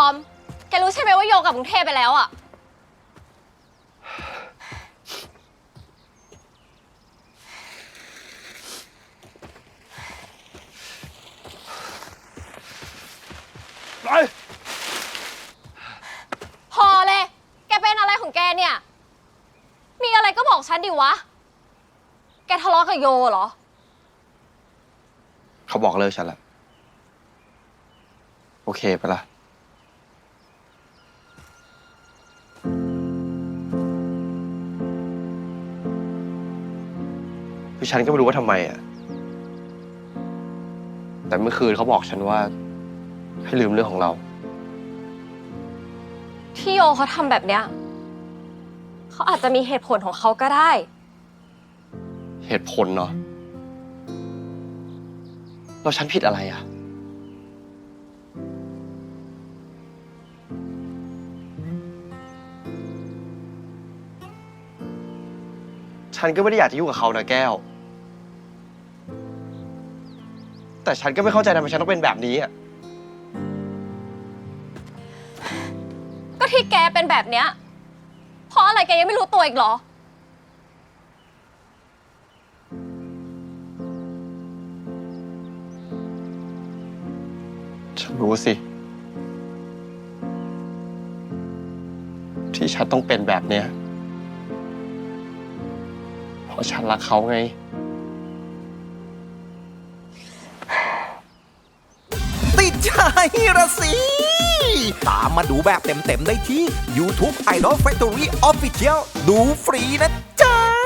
อม แกรู้ใช่ไหมว่าโยกลับกรุงเทพไปแล้วอะไปพอเลย แกเป็นอะไรของแกเนี่ย มีอะไรก็บอกฉันดิวะ แกทะเลาะกับโยเหรอ เขาบอกเลิกฉันละ โอเคปะล่ะ คือฉันก็ไม่รู้ว่าทำไมอะ แต่เมื่อคืนเขาบอกฉันว่า ให้ลืมเรื่องของเรา ที่โยเขาทำแบบเนี้ยเขาอาจจะมีเหตุผลของเขาก็ได้ เหตุผลเนาะแล้วฉันผิดอะไรอะ ฉันก็ไม่ได้อยากจะยุ่งกับเขานะแก้ว แต่ฉันก็ไม่เข้าใจทำไมฉันต้องเป็นแบบนี้อะ ก็ที่แกเป็นแบบเนี้ย เพราะอะไรแกยังไม่รู้ตัวอีกเหรอ ฉันรู้สิ ที่ฉันต้องเป็นแบบเนี้ยเพราะฉันรักเขาไง ใช่ระสิ ตามมาดูแบบเต็มๆได้ที่ YouTube Idol Factory Official ดูฟรีนะจ๊ะ